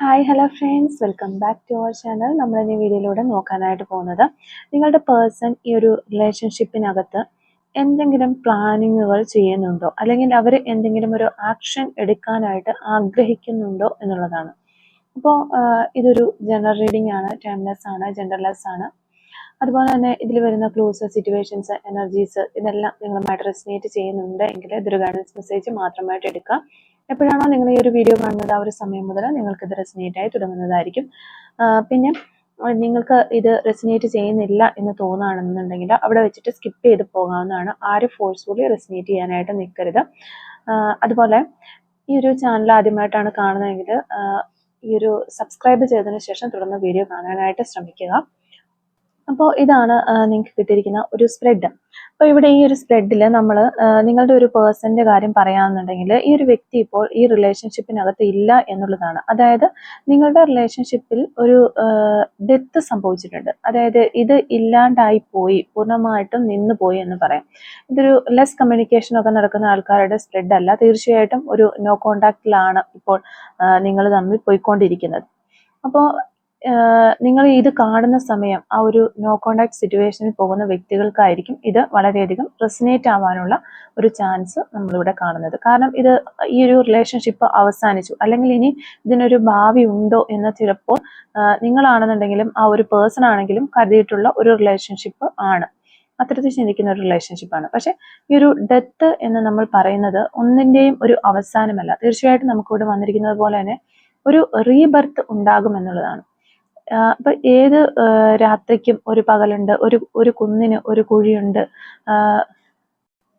Hi hello friends welcome back to our channel നമ്മൾ ഈ വീഡിയോയിലൂടെ നോക്കാനായിട്ട് പോകുന്നത് നിങ്ങളുടെ പേഴ്സൺ ഈ ഒരു റിലേഷൻഷിപ്പിനകത്ത് എന്തെങ്കിലും പ്ലാനിങ്ങുകൾ ചെയ്യുന്നുണ്ടോ? അല്ലെങ്കിൽ അവർ എന്തെങ്കിലും ഒരു ആക്ഷൻ എടുക്കാനായിട്ട് ആഗ്രഹിക്കുന്നുണ്ടോ എന്നുള്ളതാണ്. അപ്പോൾ ഇതൊരു ജനറൽ റീഡിംഗ് ആണ്. ടൈംലെസ് ആണ് ജെൻഡർലെസ് ആണ്. അതുപോലെ തന്നെ ഇതിൽ വരുന്ന ക്ലൂസ് സിറ്റുവേഷൻസ് എനർജീസ് ഇതെല്ലാം നിങ്ങളുമായിട്ട് റെസിനേറ്റ് ചെയ്യുന്നുണ്ട് എങ്കിൽ ഇതൊരു ഗൈഡൻസ് മെസ്സേജ് മാത്രമായിട്ട് എടുക്കുക. എപ്പോഴാണോ നിങ്ങൾ ഈ ഒരു വീഡിയോ കാണുന്നത് ആ ഒരു സമയം മുതൽ നിങ്ങൾക്ക് ഇത് റെസിനേറ്റ് ആയി തുടങ്ങുന്നതായിരിക്കും. പിന്നെ നിങ്ങൾക്ക് ഇത് റെസിനേറ്റ് ചെയ്യുന്നില്ല എന്ന് തോന്നുകയാണെന്നുണ്ടെങ്കിൽ അവിടെ വെച്ചിട്ട് സ്കിപ്പ് ചെയ്ത് പോകാവുന്നതാണ്. ആരും ഫോഴ്സ്ഫുള്ളി റെസിനേറ്റ് ചെയ്യാനായിട്ട് നിൽക്കരുത്. അതുപോലെ ഈ ഒരു ചാനൽ ആദ്യമായിട്ടാണ് കാണുന്നതെങ്കിൽ ഈ ഒരു സബ്സ്ക്രൈബ് ചെയ്തതിന് ശേഷം തുടർന്ന് വീഡിയോ കാണാനായിട്ട് ശ്രമിക്കുക. അപ്പോൾ ഇതാണ് നിങ്ങൾക്ക് കിട്ടിയിരിക്കുന്ന ഒരു സ്പ്രെഡ് അപ്പോൾ ഇവിടെ ഈ ഒരു സ്പ്രെഡിൽ നമ്മൾ നിങ്ങളുടെ ഒരു പേഴ്സന്റെ കാര്യം പറയാമെന്നുണ്ടെങ്കിൽ ഈ ഒരു വ്യക്തി ഇപ്പോൾ ഈ റിലേഷൻഷിപ്പിനകത്ത് ഇല്ല എന്നുള്ളതാണ്. അതായത് നിങ്ങളുടെ റിലേഷൻഷിപ്പിൽ ഒരു ഡെത്ത് സംഭവിച്ചിട്ടുണ്ട്. അതായത് ഇത് ഇല്ലാണ്ടായി പോയി പൂർണമായിട്ടും നിന്ന് പോയി എന്ന് പറയാം. ഇതൊരു ലെസ് കമ്മ്യൂണിക്കേഷൻ ഒക്കെ നടക്കുന്ന ആൾക്കാരുടെ സ്പ്രെഡ് അല്ല. തീർച്ചയായിട്ടും ഒരു നോ കോണ്ടാക്റ്റിലാണ് ഇപ്പോൾ നിങ്ങൾ തമ്മിൽ പോയിക്കൊണ്ടിരിക്കുന്നത്. അപ്പോൾ നിങ്ങൾ ഇത് കാണുന്ന സമയം ആ ഒരു നോ കോണ്ടാക്ട് സിറ്റുവേഷനിൽ പോകുന്ന വ്യക്തികൾക്കായിരിക്കും ഇത് വളരെയധികം റെസിനേറ്റ് ആവാനുള്ള ഒരു ചാൻസ് നമ്മളിവിടെ കാണുന്നത്. കാരണം ഇത് ഈ ഒരു റിലേഷൻഷിപ്പ് അവസാനിച്ചു. അല്ലെങ്കിൽ ഇനി ഇതിനൊരു ഭാവി ഉണ്ടോ എന്ന് ചിലപ്പോൾ നിങ്ങളാണെന്നുണ്ടെങ്കിലും ആ ഒരു പേഴ്സൺ ആണെങ്കിലും കരുതിയിട്ടുള്ള ഒരു റിലേഷൻഷിപ്പ് ആണ്. അത്തരത്തിൽ ചിന്തിക്കുന്ന ഒരു റിലേഷൻഷിപ്പാണ് പക്ഷേ ഈ ഒരു ഡെത്ത് എന്ന് നമ്മൾ പറയുന്നത് ഒന്നിന്റെയും ഒരു അവസാനമല്ല. തീർച്ചയായിട്ടും നമുക്കിവിടെ വന്നിരിക്കുന്നത് പോലെ തന്നെ ഒരു റീബർത്ത് ഉണ്ടാകും എന്നുള്ളതാണ്. അപ്പൊ ഏത് രാത്രിക്കും ഒരു പകലുണ്ട് ഒരു ഒരു കുന്നിന് ഒരു കുഴിയുണ്ട്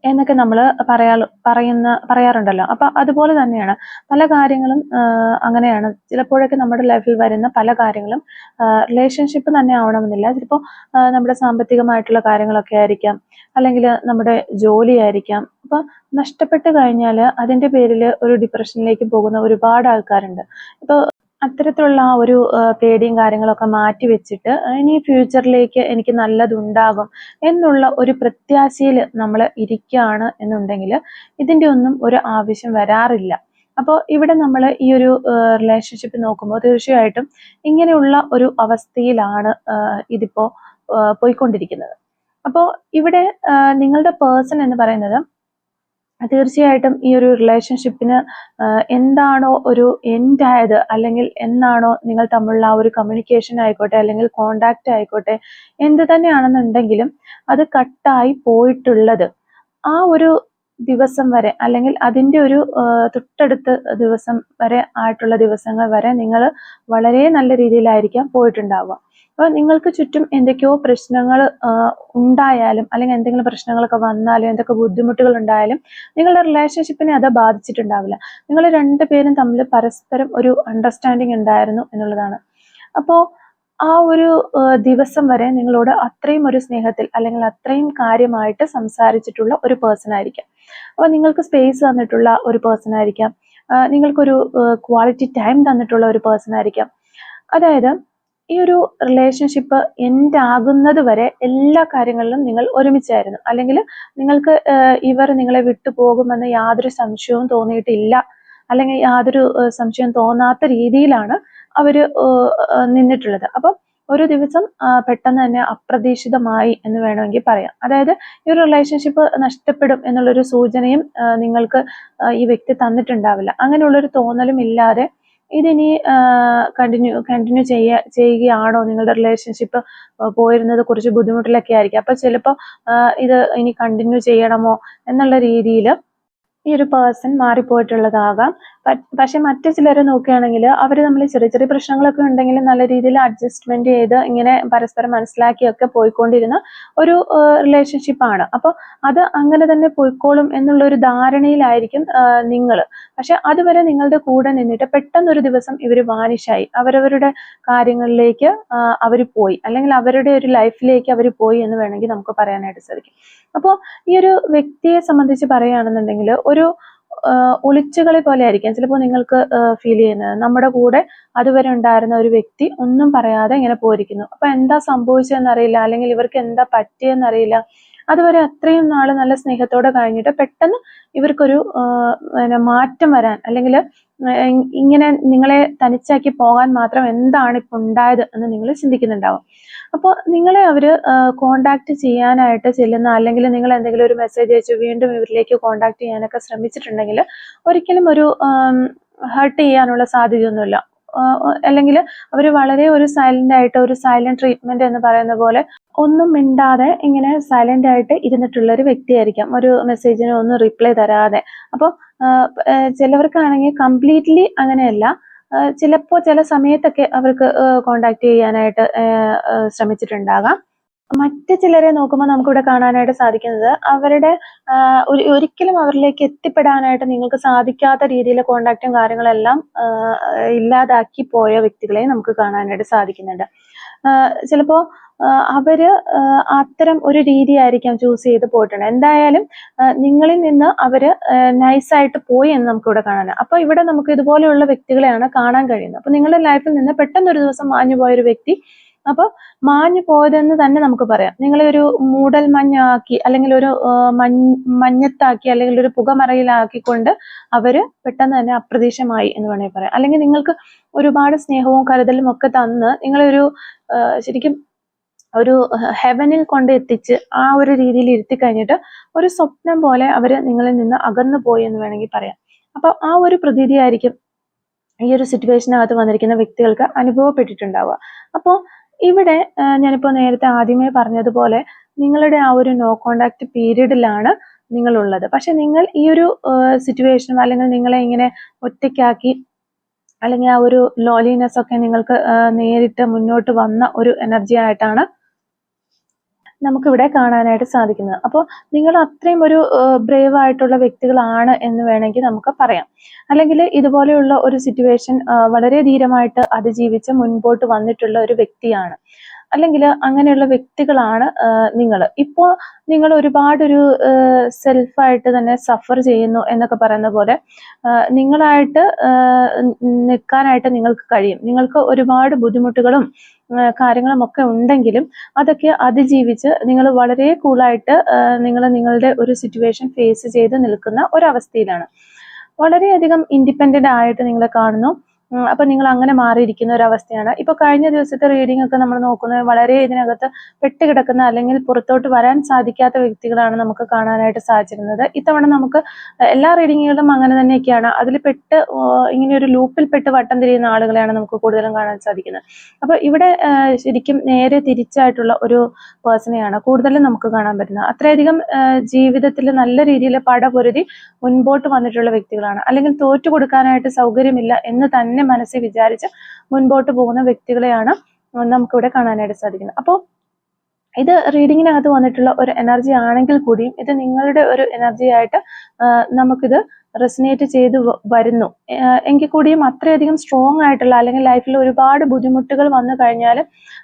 എന്നൊക്കെ നമ്മൾ പറയാ പറയുന്ന പറയാറുണ്ടല്ലോ. അപ്പൊ അതുപോലെ തന്നെയാണ് പല കാര്യങ്ങളും അങ്ങനെയാണ്. ചിലപ്പോഴൊക്കെ നമ്മുടെ ലൈഫിൽ വരുന്ന പല കാര്യങ്ങളും റിലേഷൻഷിപ്പ് തന്നെ ആവണമെന്നില്ല. ചിലപ്പോൾ നമ്മുടെ സാമ്പത്തികമായിട്ടുള്ള കാര്യങ്ങളൊക്കെ ആയിരിക്കാം അല്ലെങ്കിൽ നമ്മുടെ ജോലി ആയിരിക്കാം. അപ്പൊ നഷ്ടപ്പെട്ട് കഴിഞ്ഞാൽ അതിന്റെ പേരിൽ ഒരു ഡിപ്രഷനിലേക്ക് പോകുന്ന ഒരുപാട് ആൾക്കാരുണ്ട്. ഇപ്പൊ അത്തരത്തിലുള്ള ആ ഒരു പേടിയും കാര്യങ്ങളൊക്കെ മാറ്റി വെച്ചിട്ട് ഇനി ഫ്യൂച്ചറിലേക്ക് എനിക്ക് നല്ലതുണ്ടാകും എന്നുള്ള ഒരു പ്രത്യാശയിൽ നമ്മൾ ഇരിക്കുകയാണ് എന്നുണ്ടെങ്കിൽ ഇതിന്റെ ഒന്നും ഒരു ആവശ്യം വരാറില്ല. അപ്പോൾ ഇവിടെ നമ്മൾ ഈ ഒരു റിലേഷൻഷിപ്പ് നോക്കുമ്പോൾ തീർച്ചയായിട്ടും ഇങ്ങനെയുള്ള ഒരു അവസ്ഥയിലാണ് ഇതിപ്പോൾ പോയിക്കൊണ്ടിരിക്കുന്നത്. അപ്പോൾ ഇവിടെ നിങ്ങളുടെ പേഴ്സൺ എന്ന് പറയുന്നത് തീർച്ചയായിട്ടും ഈ ഒരു റിലേഷൻഷിപ്പിന് എന്താണോ ഒരു എൻഡ് ആയത് അല്ലെങ്കിൽ എന്നാണോ നിങ്ങൾ തമ്മിലുള്ള ആ ഒരു കമ്മ്യൂണിക്കേഷൻ ആയിക്കോട്ടെ അല്ലെങ്കിൽ കോണ്ടാക്റ്റ് ആയിക്കോട്ടെ എന്ത് തന്നെയാണെന്നുണ്ടെങ്കിലും അത് കട്ടായി പോയിട്ടുള്ളത്. ആ ഒരു ദിവസം വരെ അല്ലെങ്കിൽ അതിന്റെ ഒരു തൊട്ടടുത്ത ദിവസം വരെ ആയിട്ടുള്ള ദിവസങ്ങൾ വരെ നിങ്ങൾ വളരെ നല്ല രീതിയിലായിരിക്കാം പോയിട്ടുണ്ടാവുക. അപ്പോൾ നിങ്ങൾക്ക് ചുറ്റും എന്തൊക്കെയോ പ്രശ്നങ്ങൾ ഉണ്ടായാലും അല്ലെങ്കിൽ എന്തെങ്കിലും പ്രശ്നങ്ങളൊക്കെ വന്നാലും എന്തൊക്കെ ബുദ്ധിമുട്ടുകൾ ഉണ്ടായാലും നിങ്ങളുടെ റിലേഷൻഷിപ്പിനെ അത് ബാധിച്ചിട്ടുണ്ടാവില്ല. നിങ്ങൾ രണ്ടുപേരും തമ്മിൽ പരസ്പരം ഒരു അണ്ടർസ്റ്റാൻഡിങ് ഉണ്ടായിരുന്നു എന്നുള്ളതാണ്. അപ്പോൾ ആ ഒരു ദിവസം വരെ നിങ്ങളോട് അത്രയും ഒരു സ്നേഹത്തിൽ അല്ലെങ്കിൽ അത്രയും കാര്യമായിട്ട് സംസാരിച്ചിട്ടുള്ള ഒരു പേഴ്സൺ ആയിരിക്കാം. അപ്പോൾ നിങ്ങൾക്ക് സ്പേസ് തന്നിട്ടുള്ള ഒരു പേഴ്സൺ ആയിരിക്കാം. നിങ്ങൾക്കൊരു ക്വാളിറ്റി ടൈം തന്നിട്ടുള്ള ഒരു പേഴ്സൺ ആയിരിക്കാം. അതായത് ഈ ഒരു റിലേഷൻഷിപ്പ് എൻഡ് ആകുന്നത് വരെ എല്ലാ കാര്യങ്ങളിലും നിങ്ങൾ ഒരുമിച്ചായിരുന്നു. അല്ലെങ്കിൽ നിങ്ങൾക്ക് ഇവർ നിങ്ങളെ വിട്ടു പോകുമെന്ന് യാതൊരു സംശയവും തോന്നിയിട്ടില്ല. അല്ലെങ്കിൽ യാതൊരു സംശയം തോന്നാത്ത രീതിയിലാണ് അവർ നിന്നിട്ടുള്ളത്. അപ്പം ഒരു ദിവസം പെട്ടെന്ന് തന്നെ അപ്രതീക്ഷിതമായി എന്ന് വേണമെങ്കിൽ പറയാം. അതായത് ഈ ഒരു റിലേഷൻഷിപ്പ് നഷ്ടപ്പെടും എന്നുള്ളൊരു സൂചനയും നിങ്ങൾക്ക് ഈ വ്യക്തി തന്നിട്ടുണ്ടാവില്ല. അങ്ങനെയുള്ളൊരു തോന്നലും ഇല്ലാതെ ഇതിനി കണ്ടിന്യൂ കണ്ടിന്യൂ ചെയ്യ ചെയ്യുകയാണോ നിങ്ങളുടെ റിലേഷൻഷിപ്പ് പോയിരുന്നത് കുറച്ച് ബുദ്ധിമുട്ടിലൊക്കെ ആയിരിക്കും. അപ്പോൾ ചിലപ്പോൾ ഇത് ഇനി കണ്ടിന്യൂ ചെയ്യണമോ എന്നുള്ള രീതിയിൽ ഈ ഒരു പേഴ്സൺ മാറിപ്പോയിട്ടുള്ളതാകാം. പക്ഷെ മറ്റു ചിലരെ നോക്കുകയാണെങ്കിൽ അവർ നമ്മൾ ചെറിയ ചെറിയ പ്രശ്നങ്ങളൊക്കെ ഉണ്ടെങ്കിൽ നല്ല രീതിയിൽ അഡ്ജസ്റ്റ്മെന്റ് ചെയ്ത് ഇങ്ങനെ പരസ്പരം മനസ്സിലാക്കിയൊക്കെ പോയിക്കൊണ്ടിരുന്ന ഒരു റിലേഷൻഷിപ്പ് ആണ്. അപ്പോൾ അത് അങ്ങനെ തന്നെ പോയിക്കോളും എന്നുള്ള ഒരു ധാരണയിലായിരിക്കും നിങ്ങൾ പക്ഷെ അതുവരെ നിങ്ങളുടെ കൂടെ നിന്നിട്ട് പെട്ടെന്നൊരു ദിവസം ഇവർ വാനിഷായി അവരവരുടെ കാര്യങ്ങളിലേക്ക് അവർ പോയി. അല്ലെങ്കിൽ അവരുടെ ഒരു ലൈഫിലേക്ക് അവർ പോയി എന്ന് വേണമെങ്കിൽ നമുക്ക് പറയാനായിട്ട് സാധിക്കും. അപ്പോൾ ഈ ഒരു വ്യക്തിയെ സംബന്ധിച്ച് പറയുകയാണെന്നുണ്ടെങ്കിൽ ഒരു ഒളിച്ചുകളി പോലെ ആയിരിക്കാം ചിലപ്പോൾ നിങ്ങൾക്ക് ഫീൽ ചെയ്യുന്നത്. നമ്മുടെ കൂടെ അതുവരെ ഉണ്ടായിരുന്ന ഒരു വ്യക്തി ഒന്നും പറയാതെ ഇങ്ങനെ പോയിരിക്കുന്നു. അപ്പൊ എന്താ സംഭവിച്ചതെന്ന് അറിയില്ല അല്ലെങ്കിൽ ഇവർക്ക് എന്താ പറ്റിയെന്ന് അറിയില്ല അതുവരെ അത്രയും നാൾ നല്ല സ്നേഹത്തോടെ കഴിഞ്ഞിട്ട് പെട്ടെന്ന് ഇവർക്കൊരു മാറ്റം വരാൻ അല്ലെങ്കിൽ ഇങ്ങനെ നിങ്ങളെ തനിച്ചാക്കി പോകാൻ മാത്രം എന്താണ് ഇപ്പൊ ഉണ്ടായത് എന്ന് നിങ്ങൾ ചിന്തിക്കുന്നുണ്ടാവും. അപ്പോൾ നിങ്ങളെ അവർ കോണ്ടാക്ട് ചെയ്യാനായിട്ട് ചെല്ലുന്ന അല്ലെങ്കിൽ നിങ്ങൾ എന്തെങ്കിലും ഒരു മെസ്സേജ് അയച്ചു വീണ്ടും ഇവരിലേക്ക് കോണ്ടാക്ട് ചെയ്യാനൊക്കെ ശ്രമിച്ചിട്ടുണ്ടെങ്കിൽ ഒരിക്കലും ഒരു ഹർട്ട് ചെയ്യാനുള്ള സാധ്യതയൊന്നുമില്ല. അല്ലെങ്കിൽ അവർ വളരെ ഒരു സൈലന്റ് ആയിട്ട് ഒരു സൈലന്റ് ട്രീറ്റ്മെന്റ് എന്ന് പറയുന്ന പോലെ ഒന്നും മിണ്ടാതെ ഇങ്ങനെ സൈലന്റ് ആയിട്ട് ഇരുന്നിട്ടുള്ള ഒരു വ്യക്തിയായിരിക്കാം. ഒരു മെസ്സേജിന് ഒന്നും റിപ്ലൈ തരാതെ. അപ്പോൾ ചിലവർക്കാണെങ്കിൽ കംപ്ലീറ്റ്ലി അങ്ങനെയല്ല. ചിലപ്പോൾ ചില സമയത്തൊക്കെ അവർക്ക് കോണ്ടാക്ട് ചെയ്യാനായിട്ട് ശ്രമിച്ചിട്ടുണ്ടാകാം. മറ്റ് ചിലരെ നോക്കുമ്പോൾ നമുക്കിവിടെ കാണാനായിട്ട് സാധിക്കുന്നത് അവരുടെ ഒരു ഒരിക്കലും അവരിലേക്ക് എത്തിപ്പെടാനായിട്ട് നിങ്ങൾക്ക് സാധിക്കാത്ത രീതിയിൽ കോണ്ടാക്റ്റും കാര്യങ്ങളെല്ലാം ഇല്ലാതാക്കി പോയ വ്യക്തികളെ നമുക്ക് കാണാനായിട്ട് സാധിക്കുന്നുണ്ട്. ചിലപ്പോൾ ചിലപ്പോ അവർ അത്തരം ഒരു രീതിയായിരിക്കാം ചൂസ് ചെയ്ത് പോയിട്ടുണ്ട് എന്തായാലും നിങ്ങളിൽ നിന്ന് അവർ നൈസായിട്ട് പോയി എന്ന് നമുക്കിവിടെ കാണാൻ അപ്പൊ ഇവിടെ നമുക്ക് ഇതുപോലെയുള്ള വ്യക്തികളെയാണ് കാണാൻ കഴിയുന്നത്. അപ്പൊ നിങ്ങളുടെ ലൈഫിൽ നിന്ന് പെട്ടെന്ന് ഒരു ദിവസം മാഞ്ഞു പോയ ഒരു വ്യക്തി അപ്പൊ മാഞ്ഞു പോയതെന്ന് തന്നെ നമുക്ക് പറയാം. നിങ്ങളെ ഒരു മൂടൽ മഞ്ഞാക്കി അല്ലെങ്കിൽ ഒരു മഞ്ഞത്താക്കി അല്ലെങ്കിൽ ഒരു പുകമറയിലാക്കിക്കൊണ്ട് അവർ പെട്ടെന്ന് തന്നെ അപ്രതീക്ഷമായി എന്ന് വേണമെങ്കിൽ പറയാം. അല്ലെങ്കിൽ നിങ്ങൾക്ക് ഒരുപാട് സ്നേഹവും കരുതലും ഒക്കെ തന്ന് നിങ്ങളൊരു ശരിക്കും ഒരു ഹെവനിൽ കൊണ്ട് എത്തിച്ച് ആ ഒരു രീതിയിൽ ഇരുത്തി കഴിഞ്ഞിട്ട് ഒരു സ്വപ്നം പോലെ അവർ നിങ്ങളിൽ നിന്ന് അകന്നു പോയി എന്ന് വേണമെങ്കിൽ പറയാം. അപ്പൊ ആ ഒരു പ്രതീതിയായിരിക്കും ഈ ഒരു സിറ്റുവേഷനകത്ത് വന്നിരിക്കുന്ന വ്യക്തികൾക്ക് അനുഭവപ്പെട്ടിട്ടുണ്ടാവുക. അപ്പോൾ ഇവിടെ ഞാനിപ്പോൾ ഞാനിപ്പോ നേരത്തെ ആദ്യമേ പറഞ്ഞതുപോലെ നിങ്ങളുടെ ആ ഒരു നോ കോണ്ടാക്ട് പീരീഡിലാണ് നിങ്ങളുള്ളത്. പക്ഷെ നിങ്ങൾ ഈ ഒരു സിറ്റുവേഷൻ അല്ലെങ്കിൽ നിങ്ങളെ ഇങ്ങനെ ഒറ്റയ്ക്കാക്കി അല്ലെങ്കിൽ ആ ഒരു ലോലിനെസ് ഒക്കെ നിങ്ങൾക്ക് നേരിട്ട് മുന്നോട്ട് വന്ന ഒരു എനർജി ആയിട്ടാണ് നമുക്കിവിടെ കാണാനായിട്ട് സാധിക്കുന്നത്. അപ്പോൾ നിങ്ങൾ അത്രയും ഒരു ബ്രേവ് ആയിട്ടുള്ള വ്യക്തികളാണ് എന്ന് വേണമെങ്കിൽ നമുക്ക് പറയാം. അല്ലെങ്കിൽ ഇതുപോലെയുള്ള ഒരു സിറ്റുവേഷൻ വളരെ ധീരമായിട്ട് അതിജീവിച്ച് മുൻപോട്ട് വന്നിട്ടുള്ള ഒരു വ്യക്തിയാണ്. അല്ലെങ്കിൽ അങ്ങനെയുള്ള വ്യക്തികളാണ് നിങ്ങൾ ഇപ്പോൾ നിങ്ങൾ ഒരുപാടൊരു സെൽഫായിട്ട് തന്നെ സഫർ ചെയ്യുന്നു എന്നൊക്കെ പറയുന്ന പോലെ നിങ്ങളായിട്ട് നിൽക്കാനായിട്ട് നിങ്ങൾക്ക് കഴിയും. നിങ്ങൾക്ക് ഒരുപാട് ബുദ്ധിമുട്ടുകളും കാര്യങ്ങളും ഒക്കെ ഉണ്ടെങ്കിലും അതൊക്കെ അതിജീവിച്ച് നിങ്ങൾ വളരെ കൂളായിട്ട് നിങ്ങൾ നിങ്ങളുടെ ഒരു സിറ്റുവേഷൻ ഫേസ് ചെയ്ത് നിൽക്കുന്ന ഒരവസ്ഥയിലാണ്. വളരെയധികം ഇൻഡിപെൻഡന്റ് ആയിട്ട് നിങ്ങളെ കാണുന്നു. അപ്പൊ നിങ്ങൾ അങ്ങനെ മാറിയിരിക്കുന്ന ഒരു അവസ്ഥയാണ് ഇപ്പൊ കഴിഞ്ഞ ദിവസത്തെ റീഡിംഗ് ഒക്കെ നമ്മൾ നോക്കുന്നത് വളരെ ഇതിനകത്ത് പെട്ടുകിടക്കുന്ന അല്ലെങ്കിൽ പുറത്തോട്ട് വരാൻ സാധിക്കാത്ത വ്യക്തികളാണ് നമുക്ക് കാണാനായിട്ട് സാധിച്ചിരുന്നത്. ഇത്തവണ നമുക്ക് എല്ലാ റീഡിങ്ങുകളിലും അങ്ങനെ തന്നെയൊക്കെയാണ്. അതിൽ പെട്ട് ഇങ്ങനെ ഒരു ലൂപ്പിൽ പെട്ട് വട്ടം തിരിയുന്ന ആളുകളെയാണ് നമുക്ക് കൂടുതലും കാണാൻ സാധിക്കുന്നത്. അപ്പൊ ഇവിടെ ശരിക്കും നേരെ തിരിച്ചായിട്ടുള്ള ഒരു പേഴ്സണെയാണ് കൂടുതലും നമുക്ക് കാണാൻ പറ്റുന്നത്. അത്രയധികം ജീവിതത്തിൽ നല്ല രീതിയിൽ പടപൊരുതി മുൻപോട്ട് വന്നിട്ടുള്ള വ്യക്തികളാണ്. അല്ലെങ്കിൽ തോറ്റു കൊടുക്കാനായിട്ട് സൗകര്യമില്ല എന്ന് തന്നെ മനസ്സിൽ വിചാരിച്ച് മുൻപോട്ട് പോകുന്ന വ്യക്തികളെയാണ് നമുക്കിവിടെ കാണാനായിട്ട് സാധിക്കുന്നത്. അപ്പോൾ ഇത് റീഡിങ്ങിനകത്ത് വന്നിട്ടുള്ള ഒരു എനർജി ആണെങ്കിൽ കൂടിയും ഇത് നിങ്ങളുടെ ഒരു എനർജി ആയിട്ട് നമുക്കിത് റെസിനേറ്റ് ചെയ്ത് വരുന്നു. എങ്കിൽ കൂടിയും അത്രയധികം സ്ട്രോങ് ആയിട്ടുള്ള അല്ലെങ്കിൽ ലൈഫിൽ ഒരുപാട് ബുദ്ധിമുട്ടുകൾ വന്നു കഴിഞ്ഞാൽ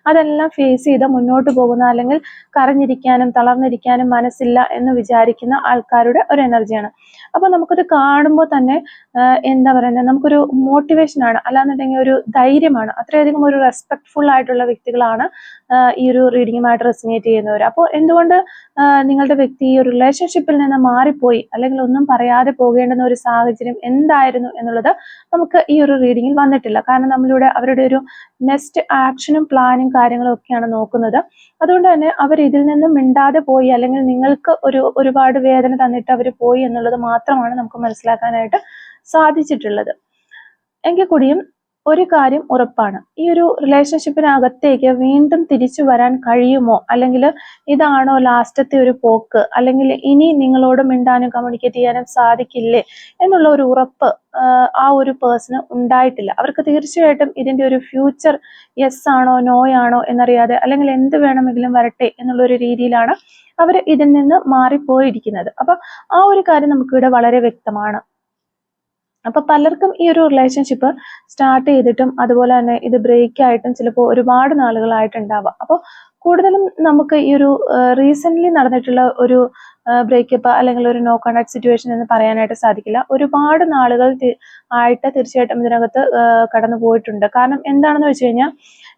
അതെല്ലാം ഫേസ് ചെയ്ത് മുന്നോട്ട് പോകുന്ന അല്ലെങ്കിൽ കരഞ്ഞിരിക്കാനും തളർന്നിരിക്കാനും മനസ്സില്ല എന്ന് വിചാരിക്കുന്ന ആൾക്കാരുടെ ഒരു എനർജിയാണ്. അപ്പോൾ നമുക്കത് കാണുമ്പോൾ തന്നെ എന്താ പറയുന്നത് നമുക്കൊരു മോട്ടിവേഷൻ ആണ്. അല്ലാന്നുണ്ടെങ്കിൽ ഒരു ധൈര്യമാണ്. അത്രയധികം ഒരു റെസ്പെക്ട്ഫുൾ ആയിട്ടുള്ള വ്യക്തികളാണ് ഈ ഒരു റീഡിങ്ങുമായിട്ട് റെസിനേറ്റ് ചെയ്യുന്നവർ അപ്പോൾ എന്തുകൊണ്ട് നിങ്ങളുടെ വ്യക്തി ഈ ഒരു റിലേഷൻഷിപ്പിൽ നിന്ന് മാറിപ്പോയി? അല്ലെങ്കിൽ ഒന്നും പറയാതെ പോകേണ്ടുന്ന ഒരു സാഹചര്യം എന്തായിരുന്നു എന്നുള്ളത് നമുക്ക് ഈ ഒരു റീഡിങ്ങിൽ വന്നിട്ടില്ല. കാരണം നമ്മളിവിടെ അവരുടെ ഒരു നെക്സ്റ്റ് ആക്ഷനും പ്ലാനും കാര്യങ്ങളും ഒക്കെയാണ് നോക്കുന്നത്. അതുകൊണ്ട് തന്നെ അവർ ഇതിൽ നിന്നും മിണ്ടാതെ പോയി അല്ലെങ്കിൽ നിങ്ങൾക്ക് ഒരു ഒരുപാട് വേദന തന്നിട്ട് അവർ പോയി എന്നുള്ളത് മാത്രമാണ് നമുക്ക് മനസ്സിലാക്കാനായിട്ട് സാധിച്ചിട്ടുള്ളത്. എങ്കിൽ കൂടിയും ഒരു കാര്യം ഉറപ്പാണ്. ഈ ഒരു റിലേഷൻഷിപ്പിനകത്തേക്ക് വീണ്ടും തിരിച്ചു വരാൻ കഴിയുമോ? അല്ലെങ്കിൽ ഇതാണോ ലാസ്റ്റത്തെ ഒരു പോക്ക്? അല്ലെങ്കിൽ ഇനി നിങ്ങളോട് മിണ്ടാനും കമ്മ്യൂണിക്കേറ്റ് ചെയ്യാനും സാധിക്കില്ലേ? എന്നുള്ള ഒരു ഉറപ്പ് ആ ഒരു പേഴ്സണ് ഉണ്ടായിട്ടില്ല. അവർക്ക് തീർച്ചയായിട്ടും ഇതിന്റെ ഒരു ഫ്യൂച്ചർ യെസ് ആണോ നോ ആണോ എന്നറിയാതെ അല്ലെങ്കിൽ എന്ത് വേണമെങ്കിലും വരട്ടെ എന്നുള്ള ഒരു രീതിയിലാണ് അവർ ഇതിൽ നിന്ന് മാറിപ്പോയിരിക്കുന്നത്. അപ്പൊ ആ ഒരു കാര്യം നമുക്കിവിടെ വളരെ വ്യക്തമാണ്. അപ്പൊ പലർക്കും ഈ ഒരു റിലേഷൻഷിപ്പ് സ്റ്റാർട്ട് ചെയ്തിട്ടും അതുപോലെ തന്നെ ഇത് ബ്രേക്ക് ആയിട്ടും ചിലപ്പോൾ ഒരുപാട് നാളുകളായിട്ടുണ്ടാവാം. അപ്പോൾ കൂടുതലും നമുക്ക് ഈ ഒരു റീസെന്റ് നടന്നിട്ടുള്ള ഒരു ബ്രേക്കപ്പ് അല്ലെങ്കിൽ ഒരു നോ കോണ്ടാക്ട് സിറ്റുവേഷൻ എന്ന് പറയാനായിട്ട് സാധിക്കില്ല. ഒരുപാട് നാളുകൾ ആയിട്ട് തീർച്ചയായിട്ടും ഇതിനകത്ത് കടന്നു പോയിട്ടുണ്ട് കാരണം എന്താണെന്ന് വെച്ച് കഴിഞ്ഞാൽ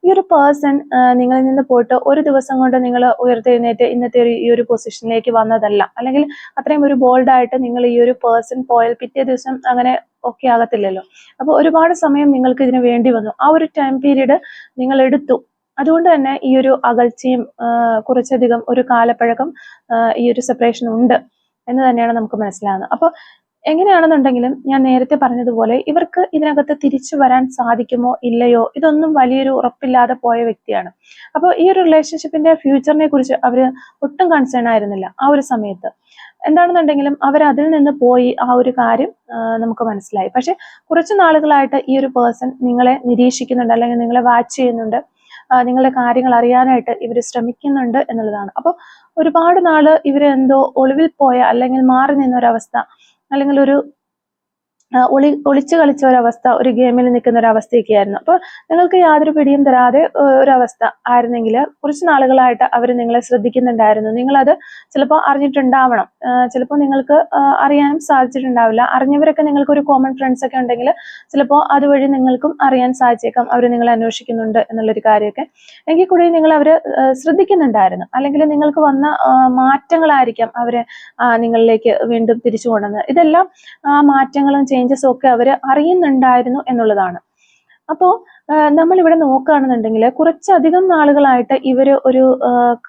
ഈ ഒരു പേഴ്സൺ നിങ്ങളിൽ നിന്ന് പോയിട്ട് ഒരു ദിവസം കൊണ്ട് നിങ്ങൾ ഉയർത്തെഴുന്നേറ്റ് ഇന്നത്തെ ഒരു ഈ ഒരു പൊസിഷനിലേക്ക് വന്നതല്ല. അല്ലെങ്കിൽ അത്രയും ഒരു ബോൾഡായിട്ട് നിങ്ങൾ ഈ ഒരു പേഴ്സൺ പോയാൽ പിറ്റേ ദിവസം അങ്ങനെ ഒക്കെ ആകത്തില്ലല്ലോ. അപ്പോൾ ഒരുപാട് സമയം നിങ്ങൾക്ക് ഇതിന് വേണ്ടി വന്നു. ആ ഒരു ടൈം പീരീഡ് നിങ്ങൾ എടുത്തു. അതുകൊണ്ട് തന്നെ ഈ ഒരു അകൽച്ചയും കുറച്ചധികം ഒരു കാലപ്പഴക്കം ഈ ഒരു സെപ്പറേഷൻ ഉണ്ട് എന്ന് തന്നെയാണ് നമുക്ക് മനസ്സിലാകുന്നത് അപ്പോൾ എങ്ങനെയാണെന്നുണ്ടെങ്കിലും ഞാൻ നേരത്തെ പറഞ്ഞതുപോലെ ഇവർക്ക് ഇതിനകത്ത് തിരിച്ചു വരാൻ സാധിക്കുമോ ഇല്ലയോ ഇതൊന്നും വലിയൊരു ഉറപ്പില്ലാതെ പോയ വ്യക്തിയാണ്. അപ്പോൾ ഈ ഒരു റിലേഷൻഷിപ്പിന്റെ ഫ്യൂച്ചറിനെ കുറിച്ച് അവർ ഒട്ടും കൺസേൺ ആയിരുന്നില്ല ആ ഒരു സമയത്ത്. എന്താണെന്നുണ്ടെങ്കിലും അവർ അതിൽ നിന്ന് പോയി ആ ഒരു കാര്യം നമുക്ക് മനസ്സിലായി. പക്ഷെ കുറച്ച് നാളുകളായിട്ട് ഈ ഒരു പേഴ്സൺ നിങ്ങളെ നിരീക്ഷിക്കുന്നുണ്ട് അല്ലെങ്കിൽ നിങ്ങളെ വാച്ച് ചെയ്യുന്നുണ്ട്. നിങ്ങളുടെ കാര്യങ്ങൾ അറിയാനായിട്ട് ഇവർ ശ്രമിക്കുന്നുണ്ട് എന്നുള്ളതാണ്. അപ്പോൾ ഒരുപാട് നാൾ ഇവരെന്തോ ഒളിവിൽ പോയ അല്ലെങ്കിൽ മാറി നിന്ന ഒരവസ്ഥ അല്ലെങ്കിൽ ഒരു ഒളി ഒളിച്ചു കളിച്ച ഒരവസ്ഥ ഒരു ഗെയിമിൽ നിൽക്കുന്ന ഒരു ആയിരുന്നു അപ്പോൾ നിങ്ങൾക്ക് യാതൊരു പിടിയും തരാതെ ഒരവസ്ഥ ആയിരുന്നെങ്കിൽ കുറച്ച് നാളുകളായിട്ട് അവർ നിങ്ങളെ ശ്രദ്ധിക്കുന്നുണ്ടായിരുന്നു. നിങ്ങളത് ചിലപ്പോൾ അറിഞ്ഞിട്ടുണ്ടാവണം. ചിലപ്പോൾ നിങ്ങൾക്ക് അറിയാനും സാധിച്ചിട്ടുണ്ടാവില്ല. അറിഞ്ഞവരൊക്കെ നിങ്ങൾക്ക് ഒരു കോമൺ ഫ്രണ്ട്സ് ഒക്കെ ഉണ്ടെങ്കിൽ ചിലപ്പോൾ അതുവഴി നിങ്ങൾക്കും അറിയാൻ സാധിച്ചേക്കാം. അവർ നിങ്ങളെ അന്വേഷിക്കുന്നുണ്ട് എന്നുള്ളൊരു കാര്യമൊക്കെ. എങ്കിൽ കൂടി നിങ്ങൾ അവരെ ശ്രദ്ധിക്കുന്നുണ്ടായിരുന്നു. അല്ലെങ്കിൽ നിങ്ങൾക്ക് വന്ന മാറ്റങ്ങളായിരിക്കാം അവരെ നിങ്ങളിലേക്ക് വീണ്ടും തിരിച്ചു കൊണ്ടുവന്നത്. ഇതെല്ലാം ആ മാറ്റങ്ങളും ചേഞ്ചസും ഒക്കെ അവർ അറിയുന്നുണ്ടായിരുന്നു എന്നുള്ളതാണ്. അപ്പോൾ നമ്മളിവിടെ നോക്കുകയാണെന്നുണ്ടെങ്കിൽ കുറച്ചധികം നാളുകളായിട്ട് ഇവർ ഒരു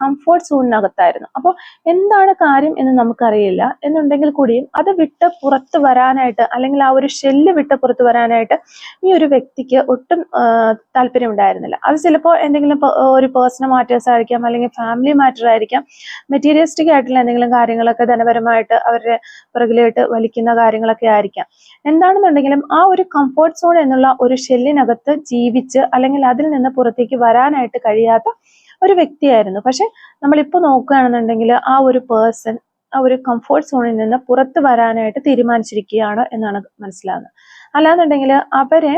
കംഫോർട്ട് സോണിനകത്തായിരുന്നു അപ്പോൾ എന്താണ് കാര്യം എന്ന് നമുക്കറിയില്ല. എന്നുണ്ടെങ്കിൽ കൂടിയും അത് വിട്ട് പുറത്ത് വരാനായിട്ട് അല്ലെങ്കിൽ ആ ഒരു ഷെല്ല് വിട്ട് പുറത്ത് വരാനായിട്ട് ഈ ഒരു വ്യക്തിക്ക് ഒട്ടും താല്പര്യമുണ്ടായിരുന്നില്ല അത് ചിലപ്പോൾ എന്തെങ്കിലും ഒരു പേഴ്സണൽ മാറ്റേഴ്സ് ആയിരിക്കാം അല്ലെങ്കിൽ ഫാമിലി മാറ്റർ ആയിരിക്കാം. മെറ്റീരിയലിസ്റ്റിക് ആയിട്ടുള്ള എന്തെങ്കിലും കാര്യങ്ങളൊക്കെ ധനപരമായിട്ട് അവരുടെ പുറകിലോട്ട് വലിക്കുന്ന കാര്യങ്ങളൊക്കെ ആയിരിക്കാം. എന്താണെന്നുണ്ടെങ്കിലും ആ ഒരു കംഫോർട്ട് സോൺ എന്നുള്ള ഒരു ഷെല്ലിനകത്ത് ജീവിച്ച് അല്ലെങ്കിൽ അതിൽ നിന്ന് പുറത്തേക്ക് വരാനായിട്ട് കഴിയാത്ത ഒരു വ്യക്തിയായിരുന്നു. പക്ഷെ നമ്മളിപ്പോൾ നോക്കുകയാണെന്നുണ്ടെങ്കിൽ ആ ഒരു പേഴ്സൺ ആ ഒരു കംഫോർട്ട് സോണിൽ നിന്ന് പുറത്ത് വരാനായിട്ട് തീരുമാനിച്ചിരിക്കുകയാണ് എന്നാണ് മനസ്സിലാകുന്നത് അല്ലാന്നുണ്ടെങ്കിൽ അവരെ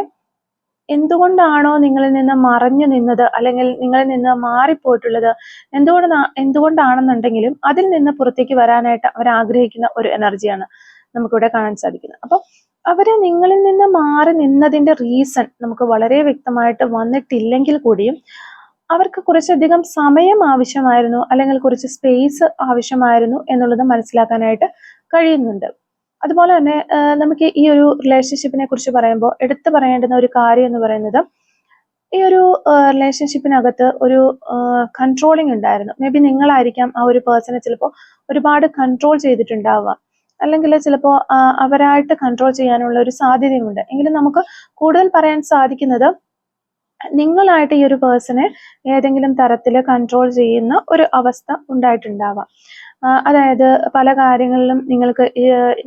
എന്തുകൊണ്ടാണോ നിങ്ങളിൽ നിന്ന് മറഞ്ഞു നിന്നത് അല്ലെങ്കിൽ നിങ്ങളിൽ നിന്ന് മാറിപ്പോയിട്ടുള്ളത് എന്തുകൊണ്ട് എന്തുകൊണ്ടാണെന്നുണ്ടെങ്കിലും അതിൽ നിന്ന് പുറത്തേക്ക് വരാനായിട്ട് അവർ ആഗ്രഹിക്കുന്ന ഒരു എനർജിയാണ് നമുക്കിവിടെ കാണാൻ സാധിക്കുന്നത്. അപ്പോൾ അവർ നിങ്ങളിൽ നിന്ന് മാറി നിന്നതിന്റെ റീസൺ നമുക്ക് വളരെ വ്യക്തമായിട്ട് വന്നിട്ടില്ലെങ്കിൽ കൂടിയും അവർക്ക് കുറച്ചധികം സമയം ആവശ്യമായിരുന്നു അല്ലെങ്കിൽ കുറച്ച് സ്പേസ് ആവശ്യമായിരുന്നു എന്നുള്ളത് മനസ്സിലാക്കാനായിട്ട് കഴിയുന്നുണ്ട്. അതുപോലെ തന്നെ നമുക്ക് ഈ ഒരു റിലേഷൻഷിപ്പിനെ കുറിച്ച് പറയുമ്പോൾ എടുത്തു പറയേണ്ടുന്ന ഒരു കാര്യം എന്ന് പറയുന്നത് ഈ ഒരു റിലേഷൻഷിപ്പിനകത്ത് ഒരു കൺട്രോളിങ് ഉണ്ടായിരുന്നു. മേ ബി നിങ്ങളായിരിക്കാം ആ ഒരു പേഴ്സണെ ചിലപ്പോൾ ഒരുപാട് കൺട്രോൾ ചെയ്തിട്ടുണ്ടാവുക. അല്ലെങ്കിൽ ചിലപ്പോൾ അവരായിട്ട് കൺട്രോൾ ചെയ്യാനുള്ള ഒരു സാധ്യതയുണ്ട് എങ്കിലും നമുക്ക് കൂടുതൽ പറയാൻ സാധിക്കുന്നത് നിങ്ങളായിട്ട് ഈ ഒരു പേഴ്സണെ ഏതെങ്കിലും തരത്തിൽ കൺട്രോൾ ചെയ്യുന്ന ഒരു അവസ്ഥ ഉണ്ടായിട്ടുണ്ടാവാം. അതായത് പല കാര്യങ്ങളിലും നിങ്ങൾക്ക്